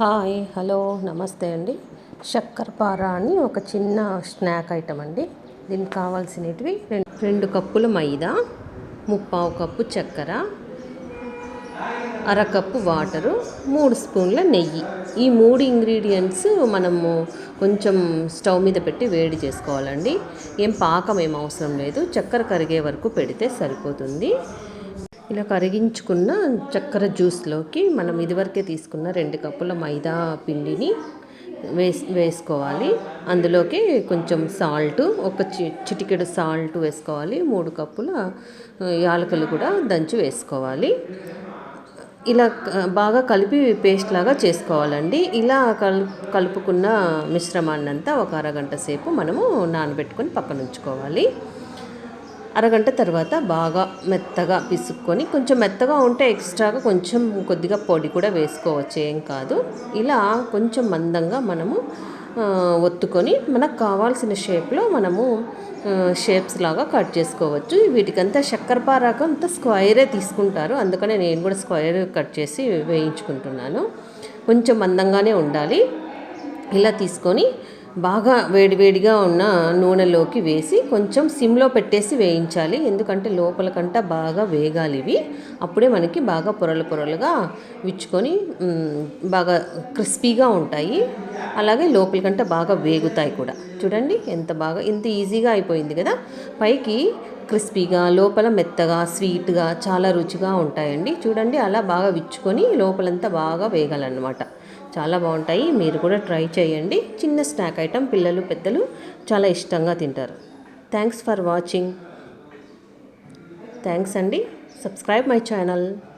Hi hello నమస్తే అండి. శక్కరపార అని ఒక చిన్న స్నాక్ ఐటమ్ అండి. దీనికి కావాల్సినవి రెండు రెండు కప్పుల మైదా ముప్పావు కప్పు చక్కెర అరకప్పు వాటరు మూడు స్పూన్ల నెయ్యి. ఈ మూడు ఇంగ్రీడియంట్స్ మనము కొంచెం స్టవ్ మీద పెట్టి వేడి చేసుకోవాలండి. ఏం పాకం ఏం అవసరం లేదు. చక్కెర కరిగే వరకు పెడితే సరిపోతుంది. ఇలా కరిగించుకున్న చక్కెర జ్యూస్లోకి మనం ఇదివరకే తీసుకున్న రెండు కప్పుల మైదా పిండిని వేస్ వేసుకోవాలి. అందులోకి కొంచెం సాల్ట్ ఒక చి చిటికెడు సాల్ట్ వేసుకోవాలి. మూడు కప్పుల యాలకులు కూడా దంచి వేసుకోవాలి. ఇలా బాగా కలిపి పేస్ట్ లాగా చేసుకోవాలండి. ఇలా కలు కలుపుకున్న మిశ్రమాన్నంతా ఒక అరగంట సేపు మనము నానబెట్టుకొని పక్కన ఉంచుకోవాలి అరగంట తర్వాత బాగా మెత్తగా పిసుక్కొని కొంచెం మెత్తగా ఉంటే ఎక్స్ట్రాగా కొంచెం కొద్దిగా పొడి కూడా వేసుకోవచ్చు ఏం కాదు. ఇలా కొంచెం మందంగా మనము ఒత్తుకొని మనకు కావాల్సిన షేప్లో మనము షేప్స్ లాగా కట్ చేసుకోవచ్చు. వీటికంతా చక్కెర పారాకు అంతా స్క్వైరే తీసుకుంటారు. అందుకనే నేను కూడా స్క్వైర్ కట్ చేసి వేయించుకుంటున్నాను. కొంచెం మందంగానే ఉండాలి. ఇలా తీసుకొని బాగా వేడివేడిగా ఉన్న నూనెలోకి వేసి కొంచెం సిమ్లో పెట్టేసి వేయించాలి. ఎందుకంటే లోపలకంట బాగా వేగాలి ఇవి. అప్పుడే మనకి బాగా పొరలు పొరలుగా విచ్చుకొని బాగా క్రిస్పీగా ఉంటాయి. అలాగే లోపలికంట బాగా వేగుతాయి కూడా. చూడండి ఎంత బాగా ఇంత ఈజీగా అయిపోయింది కదా. పైకి క్రిస్పీగా లోపల మెత్తగా స్వీట్గా చాలా రుచిగా ఉంటాయండి. చూడండి అలా బాగా విచ్చుకొని లోపలంతా బాగా వేగాలన్నమాట. చాలా బాగుంటాయి. మీరు కూడా ట్రై చేయండి. చిన్న స్నాక్ ఐటమ్ పిల్లలు పెద్దలు చాలా ఇష్టంగా తింటారు. Thanks for watching. థ్యాంక్స్ అండి. Subscribe my channel.